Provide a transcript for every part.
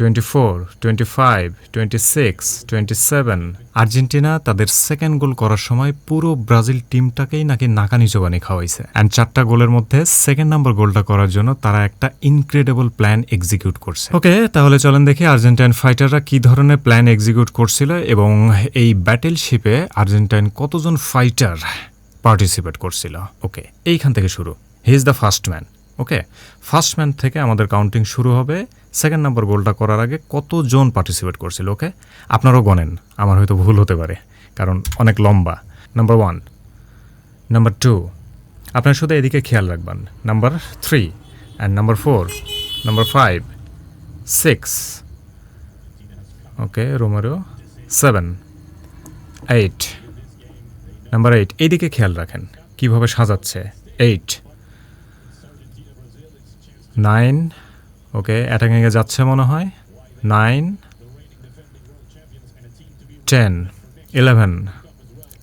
Twenty four, twenty five, twenty six, twenty seven. Argentina তাদের second goal করার সময় পুরো ব্রাজিল টিমটাকেই নাকি নাকানি চোবানি খাওয়াইছে। অ্যান্ড চারটা গোলের মধ্যে সেকেন্ড নাম্বার গোলটা করার জন্য তারা একটা ইনক্রেডিবল প্ল্যান এক্সিকিউট করছে। ওকে তাহলে চলেন দেখি আর্জেন্টাইন ফাইটাররা কি ধরনের প্ল্যান এক্সিকিউট করছিল এবং এই ব্যাটেল শিপে আর্জেন্টাইন কতজন ফাইটার পার্টিসিপেট করছিল। ওকে এইখান থেকে শুরু। He is the first man okay first man থেকে আমাদের কাউন্টিং শুরু হবে। সেকেন্ড নাম্বার গোলটা করার আগে কতজন পার্টিসিপেট করছিল ওকে আপনারাও গণেন, আমার হয়তো ভুল হতে পারে, কারণ অনেক লম্বা। নাম্বার ওয়ান নাম্বার টু আপনার শুধু এদিকে খেয়াল রাখবেন। Number three and number four number five six okay Romero seven eight number eight এইদিকে খেয়াল রাখেন, কীভাবে সাজাচ্ছে এইট নাইন, ওকে, অ্যাটাকিংয়ে যাচ্ছে মনে হয়। Nine, ten, eleven,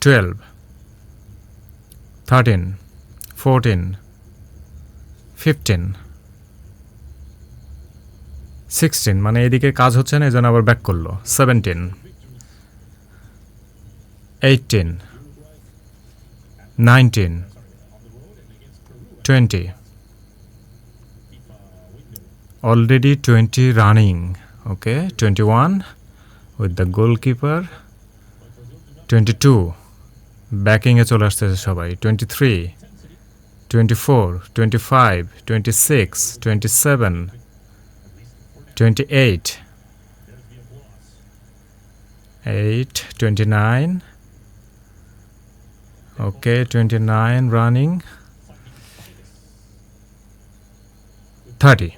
twelve, thirteen, fourteen, fifteen, sixteen. মানে এদিকে কাজ হচ্ছে না এই আবার ব্যাক করল। Seventeen, eighteen, nineteen, twenty already 20 running okay 21 with the goalkeeper 22 ব্যাকিংয়ে চলে আসতেছে সবাই 23 24 25 26 27 28 8 29 okay 29 running 30 ওকে থার্টি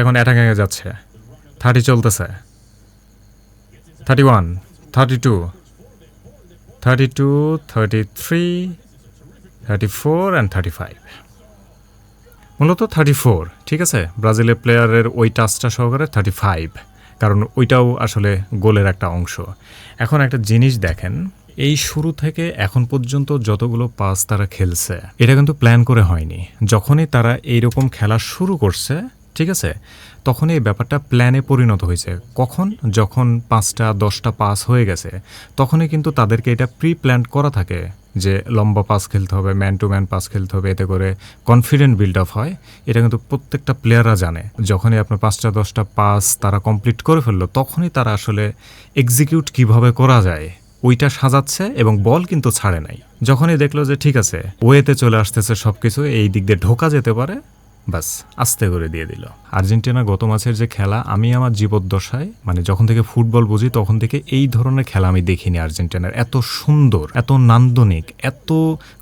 এখন অ্যাটাকে যাচ্ছে। থার্টি চলতেছে। Thirty one thirty two thirty two thirty three thirty four and thirty five মূলত থার্টি ফোর ঠিক আছে? ব্রাজিলের প্লেয়ারের ওই টাচটা সহকারে থার্টি ফাইভ কারণ ওইটাও আসলে গোলের একটা অংশ। এখন একটা জিনিস দেখেন, এই শুরু থেকে এখন পর্যন্ত যতগুলো পাস তারা খেলছে, এটা কিন্তু প্ল্যান করে হয়নি। যখনই তারা এইরকম খেলা শুরু করছে ঠিক আছে? তখন এই ব্যাপারটা প্ল্যানে পরিণত হয়েছে। কখন? যখন পাঁচটা, দশটা পাস হয়ে গেছে, তখনই কিন্তু তাদেরকে এটা প্রি প্ল্যান করা থাকে যে লম্বা পাস খেলতে হবে ম্যান টু ম্যান পাস খেলতে হবে, এতে করে কনফিডেন্ট বিল্ড আপ হয়। এটা কিন্তু প্রত্যেকটা প্লেয়াররা জানে। যখনই আপনার পাঁচটা, দশটা পাস তারা কমপ্লিট করে ফেলল, তখনই তারা আসলে এক্সিকিউট কীভাবে করা যায়, ওইটা সাজাচ্ছে এবং বল কিন্তু ছাড়ে নাই। যখনই দেখল যে ঠিক আছে ওয়েতে চলে আসতেছে সব কিছু এই দিক দিয়ে ঢোকা যেতে পারে বাস আস্তে করে দিয়ে দিল। আর্জেন্টিনা গত মাসের যে খেলা, আমি আমার জীবদ্দশায় মানে যখন থেকে ফুটবল বুঝি, তখন থেকে এই ধরনের খেলা আমি দেখিনি আর্জেন্টিনার। এত সুন্দর, এত নান্দনিক, এত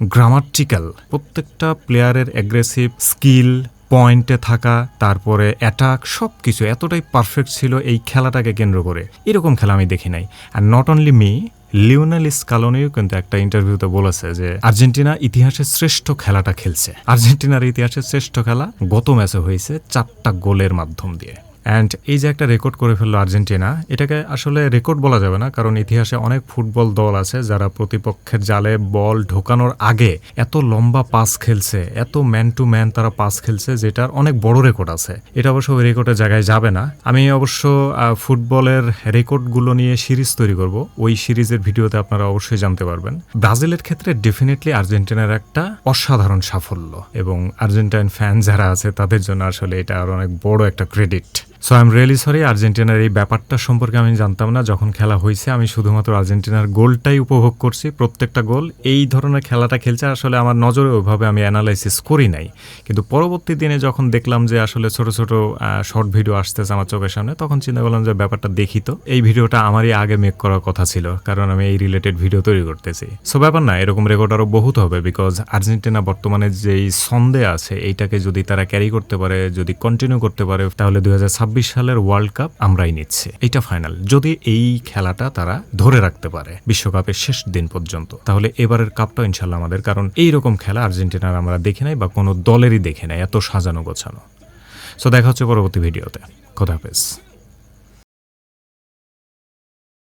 গ্রামাটিক্যাল প্রত্যেকটা প্লেয়ারের অ্যাগ্রেসিভ স্কিল পয়েন্টে থাকা, তারপরে অ্যাটাক সব কিছু এতটাই পারফেক্ট ছিল এই খেলাটাকে কেন্দ্র করে। এরকম খেলা আমি দেখি নাই। আর নট অনলি মি লিওনেল স্কালোনিও কিন্তু একটা ইন্টারভিউতে বলেছে যে আর্জেন্টিনা ইতিহাসের শ্রেষ্ঠ খেলাটা খেলছে। আর্জেন্টিনার ইতিহাসের শ্রেষ্ঠ খেলা গত ম্যাচে হয়েছে চারটা গোলের মাধ্যম দিয়ে। অ্যান্ড এই যে একটা রেকর্ড করে ফেলল আর্জেন্টিনা, এটাকে আসলে রেকর্ড বলা যাবে না, কারণ ইতিহাসে অনেক ফুটবল দল আছে যারা প্রতিপক্ষের জালে বল ঢোকানোর আগে এত লম্বা পাস খেলছে, এত ম্যান টু ম্যান তারা পাস খেলছে, যেটার অনেক বড় রেকর্ড আছে। এটা অবশ্য ওই রেকর্ডের জায়গায় যাবে না। আমি অবশ্য ফুটবলের রেকর্ডগুলো নিয়ে সিরিজ তৈরি করব। ওই সিরিজের ভিডিওতে আপনারা অবশ্যই জানতে পারবেন। ব্রাজিলের ক্ষেত্রে ডেফিনেটলি আর্জেন্টিনার একটা অসাধারণ সাফল্য এবং আর্জেন্টাইন ফ্যান যারা আছে তাদের জন্য আসলে এটা আর অনেক বড় একটা credit so I am really sorry আর্জেন্টিনার এই ব্যাপারটা সম্পর্কে আমি জানতাম না। যখন খেলা হয়েছে, আমি শুধুমাত্র আর্জেন্টিনার গোলটাই উপভোগ করছি, প্রত্যেকটা গোল। এই ধরনের খেলাটা খেলছে, আসলে আমার নজরে ওইভাবে আমি অ্যানালাইসিস করি নাই। কিন্তু পরবর্তী দিনে যখন দেখলাম যে, আসলে ছোট ছোট শর্ট ভিডিও আসতেছে আমার চোখের সামনে, তখন চিন্তা করলাম যে, ব্যাপারটা দেখি তো। এই ভিডিওটা আমারই আগে মেক করার কথা ছিল, কারণ আমি এই রিলেটেড ভিডিও তৈরি করতেছি। সো ব্যাপার না, এরকম রেকর্ড আরও বহুত হবে বিকজ আর্জেন্টিনা বর্তমানে যেই সন্দেহ আছে, এইটাকে যদি তারা ক্যারি করতে পারে, যদি কন্টিনিউ করতে পারে, তাহলে দুই ছাব্বিশ সালের ওয়ার্ল্ড কাপ আমরাই নিচ্ছি। এটা ফাইনাল যদি এই খেলাটা তারা ধরে রাখতে পারে বিশ্বকাপের শেষ দিন পর্যন্ত, তাহলে এবারের কাপটা ইনশাল্লাহ আমাদের, কারণ এইরকম খেলা আর্জেন্টিনার আমরা দেখি নাই বা কোনো দলেরই দেখে নাই, এত সাজানো গোছানো। সো দেখা হচ্ছে পরবর্তী ভিডিওতে। খোদা হাফেজ।